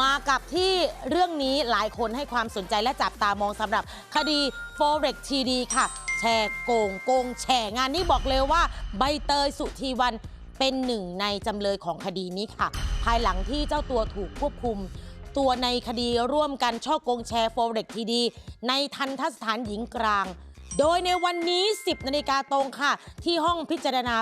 มากับที่เรื่องนี้หลายคนให้ความสนใจและจับตามองสำหรับคดี Forex TD ค่ะ แชร์โกงโกงแชร์งานนี้บอกเลยว่าใบเตยสุธีวันเป็นหนึ่งในจำเลยของคดีนี้ค่ะ ภายหลังที่เจ้าตัวถูกควบคุม ตัวในคดีร่วมกันช่อโกงแชร์ Forex TD ในทันทสถานหญิงกลาง โดยในวันนี้ 10 นาฬิกาตรงค่ะ ที่ห้องพิจารณา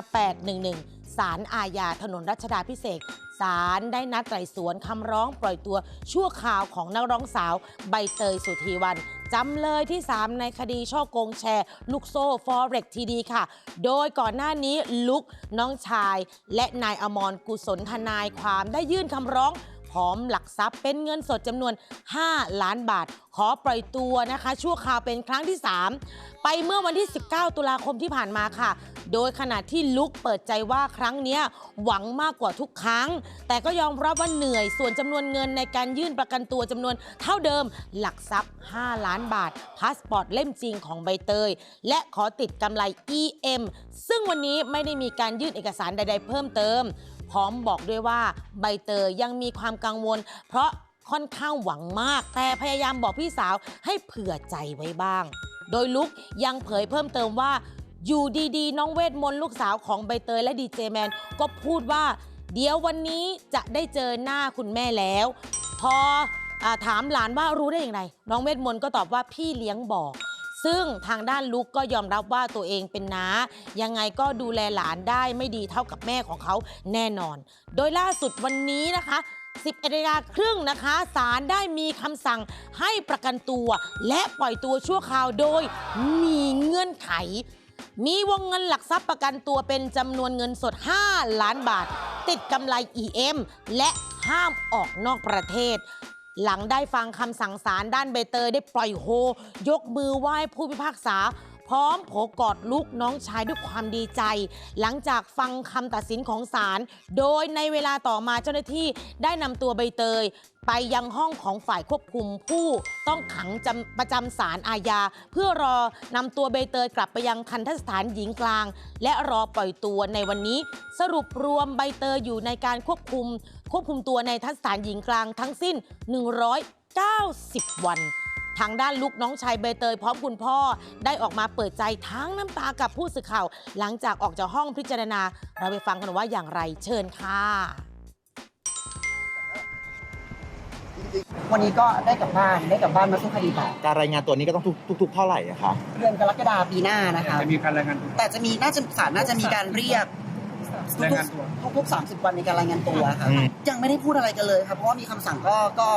811ศาลอาญาถนนรัชดาพิเศษ ศาลได้นัดไต่สวนคำร้องปล่อยตัวชั่วคราวของนักร้องสาวใบเตยสุธีวันจำเลยที่ 3 ในคดีช่อโกงแชร์ ลูกโซ่ Forex TD ค่ะ โดยก่อนหน้านี้ลุกน้องชาย และนายอมรกุศลทนายความได้ยื่นคำร้อง ร้อมหลักทรัพย์เป็นเงินสดจำนวน 5 ล้านบาท ขอปล่อยตัวนะคะ ชั่วคราวเป็นครั้งที่ 3 ไปเมื่อวันที่ 19 ตุลาคมที่ผ่านมาค่ะ โดยขณะที่ลุกเปิดใจว่าครั้งนี้หวังมากกว่าทุกครั้ง แต่ก็ยอมรับว่าเหนื่อยส่วนจำนวนเงินในการยื่นประกันตัวจำนวนเท่าเดิมหลักทรัพย์ 5 ล้านบาทพาสปอร์ตเล่มจริงของใบเตย และขอติดกำไร EM ซึ่งวันนี้ไม่ได้มีการยื่นเอกสารใด ๆ เพิ่มเติม พร้อมบอกด้วยว่าใบเตยยังมีความกังวล เพราะค่อนข้างหวังมาก แต่พยายามบอกพี่สาวให้เผื่อใจไว้บ้าง โดยลุกยังเผยเพิ่มเติมว่า อยู่ดีๆ น้องเวทมนต์ลูกสาวของใบเตยและดีเจแมนก็พูดว่า เดี๋ยววันนี้จะได้เจอหน้าคุณแม่แล้ว พออถามหลานว่ารู้ได้อย่างไร น้องเวทมนต์ก็ตอบว่าพี่เลี้ยงบอก ซึ่งทางด้านลุกก็ยอมรับว่าตัวเองเป็นน้า ยังไงก็ดูแลหลานได้ไม่ดีเท่ากับแม่ของเขาแน่นอน โดยล่าสุดวันนี้นะคะ 10นาฬิกาครึ่งนะคะศาลได้มีคำสั่งให้ประกันตัว และปล่อยตัวชั่วคราวโดยมีเงื่อนไข มีวงเงินหลักทรัพย์ประกันตัวเป็นจำนวนเงินสด 5 ล้านบาท ติดกำไร EM และห้ามออกนอกประเทศ หลังได้ฟังคำสั่งศาลด้านใบเตยได้ปล่อยโฮ ยกมือไหว้ผู้พิพากษา พร้อมโผกอดลูกน้องชายด้วยความดีใจ หลังจากฟังคำตัดสินของศาลโดยในเวลาต่อมาเจ้าหน้าที่ได้นำตัวใบเตย ไปยังห้องของฝ่ายควบคุมผู้ต้องขังประจำศาลอาญา เพื่อรอนำตัวใบเตยกลับไปยังทันทสถานหญิงกลาง และรอปล่อยตัวในวันนี้ สรุปรวมใบเตยอยู่ในการควบคุม ควบคุมตัวในทันทสถานหญิงกลางทั้งสิ้น 190 วัน ทางด้านลูกน้องชายใบเตยพร้อมคุณพ่อได้ออกมาเปิดใจทั้งน้ำตากับผู้สื่อข่าว หลังจากออกจากห้องพิจารณา เราไปฟังกันว่าอย่างไรเชิญค่ะวันนี้ก็ได้กลับบ้านได้กลับบ้านมาสู้คดีต่อการรายงานตัวนี้ก็ต้องทุกทุกๆเท่าไหร่อะคะเดือนกรกฎาปีหน้านะคะจะมีการรายงานตัวแต่จะมีน่าจะศาลน่าจะมีการเรียกรายทุกงานตัวๆทุกๆสามสิบวันในการรายงานตัวค่ะอืมยังไม่ได้พูดอะไรกันเลยครับเพราะว่ามีคำสั่งก็ก็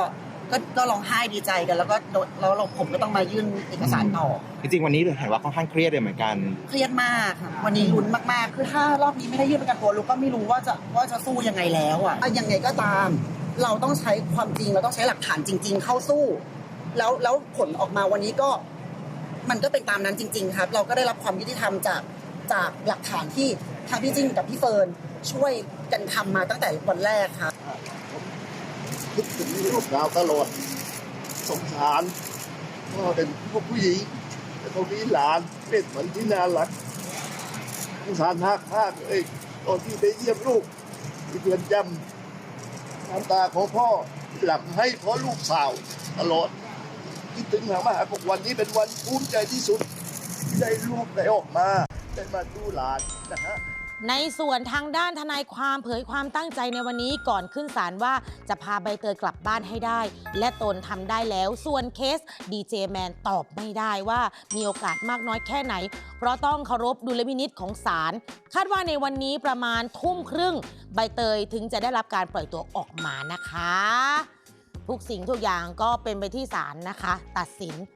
ก็ก็ร้องไห้ดีใจกัน แล้วก็โดนแล้วเราผมก็ต้องมายื่นเอกสารต่อ จริงๆวันนี้เห็นว่าค่อนข้างเครียดเลยเหมือนกัน เครียดมากครับวันนี้ลุ้นมากๆ คือถ้ารอบนี้ไม่ได้ยื่นประกันตัวลูกก็ไม่รู้ว่าจะว่าจะสู้ยังไงแล้วอะอะยังไงก็ตาม เราต้องใช้ความจริงเราต้องใช้หลักฐานจริง ๆ เข้าสู้ แล้วแล้วผลออกมาวันนี้ก็มันก็เป็นตามนั้นจริง ๆ ครับ เราก็ได้รับความยุติธรรมจากจากหลักฐานที่ทางพี่จิ้งกับพี่เฟิร์นช่วยกันทำมาตั้งแต่วันแรกครับ คิดถึงลูกสาวตลอดสงสารพ่อเป็นพวกผู้หญิงแต่ตรงนี้หลานเป็นเหมือนที่น่ารักสงสารมากมากเลยตอนที่ไปเยี่ยมลูกที่เรือนจำน้ำตาของพ่อหลับให้เพราะลูกสาวตลอดคิดถึงหามหาบอกวันนี้เป็นวันภูมิใจที่สุดที่ได้ลูกได้ออกมาได้มาดูหลานนะฮะ ในส่วนทางด้านทนายความเผยความตั้งใจในวันนี้ก่อนขึ้นศาลว่าจะพาใบเตยกลับบ้านให้ได้ และตนทำได้แล้ว ส่วนเคสดีเจแมนตอบไม่ได้ว่ามีโอกาสมากน้อยแค่ไหน เพราะต้องเคารพดุลพินิษของศาลคาดว่าในวันนี้ประมาณทุ่มครึ่ง ใบเตยถึงจะได้รับการปล่อยตัวออกมานะคะ ทุกสิ่งทุกอย่างก็เป็นไปที่ศาลนะคะ ตัดสิน